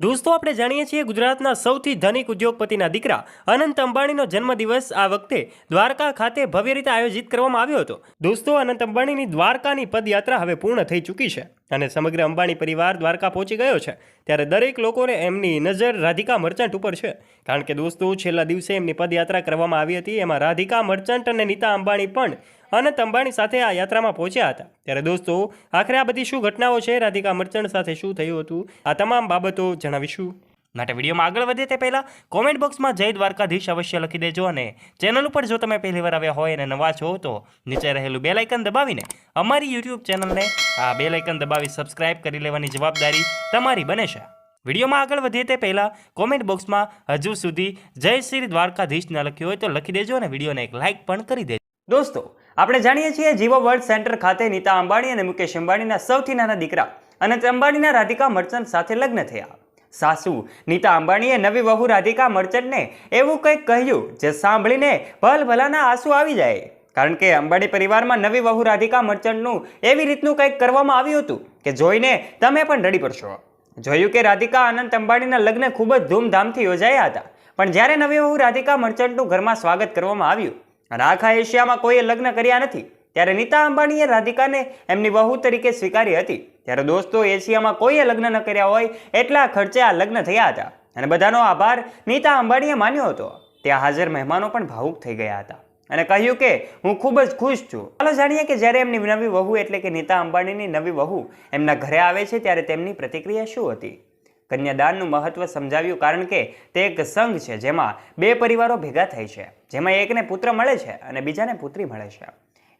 દોસ્તો, આપણે જાણીએ છીએ ગુજરાતના સૌથી ધનિક ઉદ્યોગપતિના દીકરા અનંત અંબાણીનો જન્મદિવસ આ વખતે દ્વારકા ખાતે ભવ્ય રીતે આયોજિત કરવામાં આવ્યો હતો. દોસ્તો, અનંત અંબાણીની દ્વારકાની પદયાત્રા હવે પૂર્ણ થઈ ચૂકી છે અને સમગ્ર અંબાણી પરિવાર દ્વારકા પહોંચી ગયો છે. ત્યારે દરેક લોકોને એમની નજર રાધિકા મર્ચન્ટ ઉપર છે. કારણ કે દોસ્તો, છેલ્લા દિવસે એમની પદયાત્રા કરવામાં આવી હતી. એમાં રાધિકા મર્ચન્ટ અને નીતા અંબાણી પણ અનંત અંબાણી સાથે આ યાત્રામાં પહોંચ્યા હતા. ત્યારે દોસ્તો આખરે આ બધી શું ઘટનાઓ છે? રાધિકા મર્ચન્ટ સાથે શું થયું હતું? આ તમામ બાબતો જણાવીશું. માટે વિડીયોમાં આગળ વધે તે પહેલાં કોમેન્ટ બોક્સમાં જય દ્વારકાધીશ અવશ્ય લખી દેજો અને ચેનલ ઉપર જો તમે પહેલીવાર આવ્યા હોય અને નવા છો તો નીચે રહેલું બે લાઇકન દબાવીને અમારી યુટ્યુબ ચેનલને આ બે લાઇકન દબાવી સબસ્ક્રાઇબ કરી લેવાની જવાબદારી તમારી બને છે. વિડીયોમાં આગળ વધીએ તે પહેલાં કોમેન્ટ બોક્સમાં હજુ સુધી જય શ્રી દ્વારકાધીશ ન લખ્યું હોય તો લખી દેજો અને વિડીયોને એક લાઇક પણ કરી દેજો. દોસ્તો આપણે જાણીએ છીએ જીવો વર્લ્ડ સેન્ટર ખાતે નીતા અંબાણી અને મુકેશ અંબાણીના સૌથી નાના દીકરા અને અંબાણીના રાધિકા મર્ચન્ટ સાથે લગ્ન થયા. સાસુ નીતા અંબાણીએ નવી વહુ રાધિકા મર્ચન્ટને એવું કંઈક કહ્યું જે સાંભળીને ભલ ભલાના આંસુ આવી જાય. કારણ કે અંબાણી પરિવારમાં નવી વહુ રાધિકા મર્ચન્ટનું એવી રીતનું કંઈક કરવામાં આવ્યું હતું કે જોઈને તમે પણ રડી પડશો. જોયું કે રાધિકા અનંત અંબાણીના લગ્ન ખૂબ જ ધૂમધામથી યોજાયા હતા. પણ જ્યારે નવી વહુ રાધિકા મર્ચન્ટનું ઘરમાં સ્વાગત કરવામાં આવ્યું અને આખા એશિયામાં કોઈએ લગ્ન કર્યા નથી, ત્યારે નીતા અંબાણીએ રાધિકાને એમની વહુ તરીકે સ્વીકારી હતી. ત્યારે દોસ્તો, એશિયામાં કોઈએ લગ્ન ન કર્યા હોય, એટલા ખર્ચે આ લગ્ન થયા હતા. અને બધાનો આભાર નીતા અંબાણીએ માન્યો હતો. ત્યાં હાજર મહેમાનો પણ ભાવુક થઈ ગયા હતા. અને કહ્યું કે, હું ખૂબ જ ખુશ છું. ચાલો જાણીએ કે જ્યારે એમની નવી વહુ એટલે કે નીતા અંબાણીની નવી વહુ એમના ઘરે આવે છે, ત્યારે તેમની પ્રતિક્રિયા શું હતી? કન્યાદાનનું મહત્વ સમજાવ્યું કારણ કે તે એક સંઘ છે જેમાં બે પરિવારો ભેગા થાય છે. જેમાં એકને પુત્ર મળે છે અને બીજાને પુત્રી મળે છે.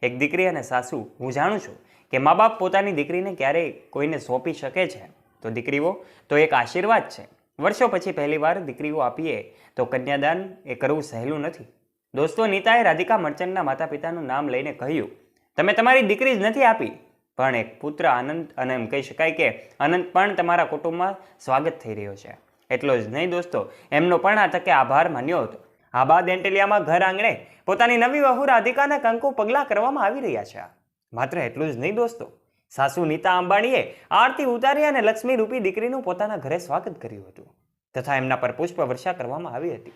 એક દીકરી અને સાસુ, હું જાણું છું કે મા બાપ પોતાની દીકરીને ક્યારેય કોઈને સોંપી શકે છે? તો દીકરીઓ, તો એક આશીર્વાદ છે. વર્ષો પછી પહેલીવાર દીકરીઓ આપીએ તો કન્યાદાન એ કરવું સહેલું નથી. દોસ્તો, નીતાએ રાધિકા મર્ચન્ટના માતા પિતાનું નામ લઈને કહ્યું, તમે તમારી દીકરી જ નથી આપી. પણ એક પુત્ર આનંદ અને એમ કહી શકાય કે અનંત પણ તમારા કુટુંબમાં સ્વાગત થઈ રહ્યો છે. એટલો જ નહીં દોસ્તો, એમનો પણ આ તકે આભાર માન્યો હતો. આ બાદ એન્ટેલિયામાં ઘર આંગણે પોતાની નવી વહુ રાધિકાના કંકુ પગલાં કરવામાં આવી રહ્યા છે. માત્ર એટલું જ નહીં દોસ્તો, સાસુ નીતા અંબાણીએ આરતી ઉતારી અને લક્ષ્મી રૂપી દીકરીનું પોતાના ઘરે સ્વાગત કર્યું હતું તથા એમના પર પુષ્પ વર્ષા કરવામાં આવી હતી.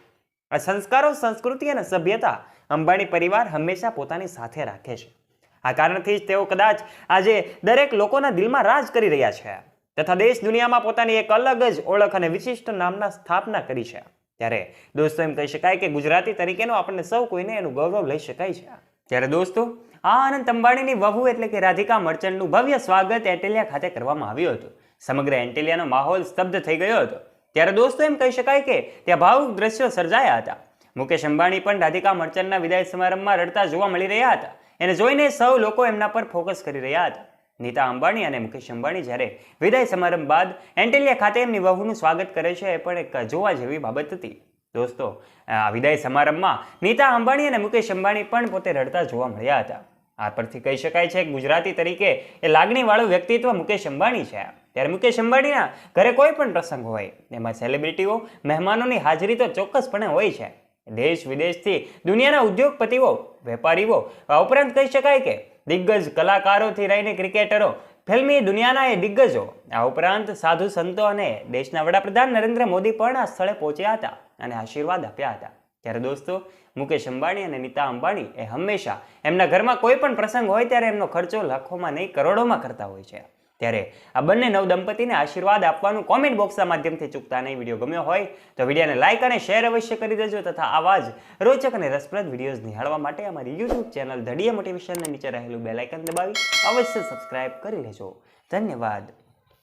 આ સંસ્કારો, સંસ્કૃતિ અને સભ્યતા અંબાણી પરિવાર હંમેશા પોતાની સાથે રાખે છે. આ કારણથી જ તેઓ કદાચ આજે દરેક લોકોના દિલમાં રાજ કરી રહ્યા છે. તથા દેશ દુનિયામાં પોતાની એક અલગ જ ઓળખ અને વિશિષ્ટ નામના સ્થાપના કરી છે. ત્યારે દોસ્તો એમ કહી શકાય કે ગુજરાતી તરીકેનો આપણને સૌ કોઈને એનું ગૌરવ લઈ શકાય છે. ત્યારે દોસ્તો, આ અનંત અંબાણીની વહુ એટલે કે રાધિકા મર્ચન્ટનું ભવ્ય સ્વાગત એન્ટેલિયા ખાતે કરવામાં આવ્યું હતું. સમગ્ર એન્ટેલિયાનો માહોલ સ્તબ્ધ થઈ ગયો હતો. ત્યારે દોસ્તો એમ કહી શકાય કે ત્યાં ભાવુક દ્રશ્યો સર્જાયા હતા. મુકેશ અંબાણી પણ રાધિકા મર્ચન્ટના વિદાય સમારંભમાં રડતા જોવા મળી રહ્યા હતા. એને જોઈને સૌ લોકો એમના પર ફોકસ કરી રહ્યા હતા. નીતા અંબાણી અને મુકેશ અંબાણી જ્યારે વિદાય સમારંભ બાદ એન્ટેલિયા ખાતે એમની વહુનું સ્વાગત કરે છે, એ પણ એક જોવા જેવી બાબત હતી. દોસ્તો, આ વિદાય સમારંભમાં નીતા અંબાણી અને મુકેશ અંબાણી પણ પોતે રડતા જોવા મળ્યા હતા. આ પરથી કહી શકાય છે ગુજરાતી તરીકે એ લાગણીવાળું વ્યક્તિત્વ મુકેશ અંબાણી છે. ત્યારે મુકેશ અંબાણીના ઘરે કોઈ પણ પ્રસંગ હોય, એમાં સેલિબ્રિટીઓ, મહેમાનોની હાજરી તો ચોક્કસપણે હોય છે. દેશ વિદેશથી દુનિયાના ઉદ્યોગપતિઓ વેપારીઓ, આ ઉપરાંત કહી શકાય કે દિગ્ગજ કલાકારોથી રહીને ક્રિકેટરો, ફિલ્મી દુનિયાના એ દિગ્ગજો. આ ઉપરાંત સાધુ સંતો અને દેશના વડાપ્રધાન નરેન્દ્ર મોદી પણ આ સ્થળે પહોંચ્યા હતા અને આશીર્વાદ આપ્યા હતા. ત્યારે દોસ્તો, મુકેશ અંબાણી અને નીતા અંબાણી એ હંમેશા એમના ઘરમાં કોઈ પણ પ્રસંગ હોય ત્યારે એમનો ખર્ચો લાખોમાં નહીં, કરોડોમાં કરતા હોય છે. ત્યારે આ બંને નવ દંપતીને આશીર્વાદ આપવાનું કોમેન્ટ બોક્સના માધ્યમથી ચૂકતા નહીં. વીડિયો ગમ્યો હોય તો વિડીયોને લાઇક અને શેર અવશ્ય કરી દેજો તથા આવા જ રોચક અને રસપ્રદ વિડીયોઝ નિહાળવા માટે અમારી યુટ્યુબ ચેનલ ધડીયા મોટિવેશનને નીચે રહેલું બેલાઇકન દબાવી અવશ્ય સબસ્ક્રાઇબ કરી લેજો. ધન્યવાદ.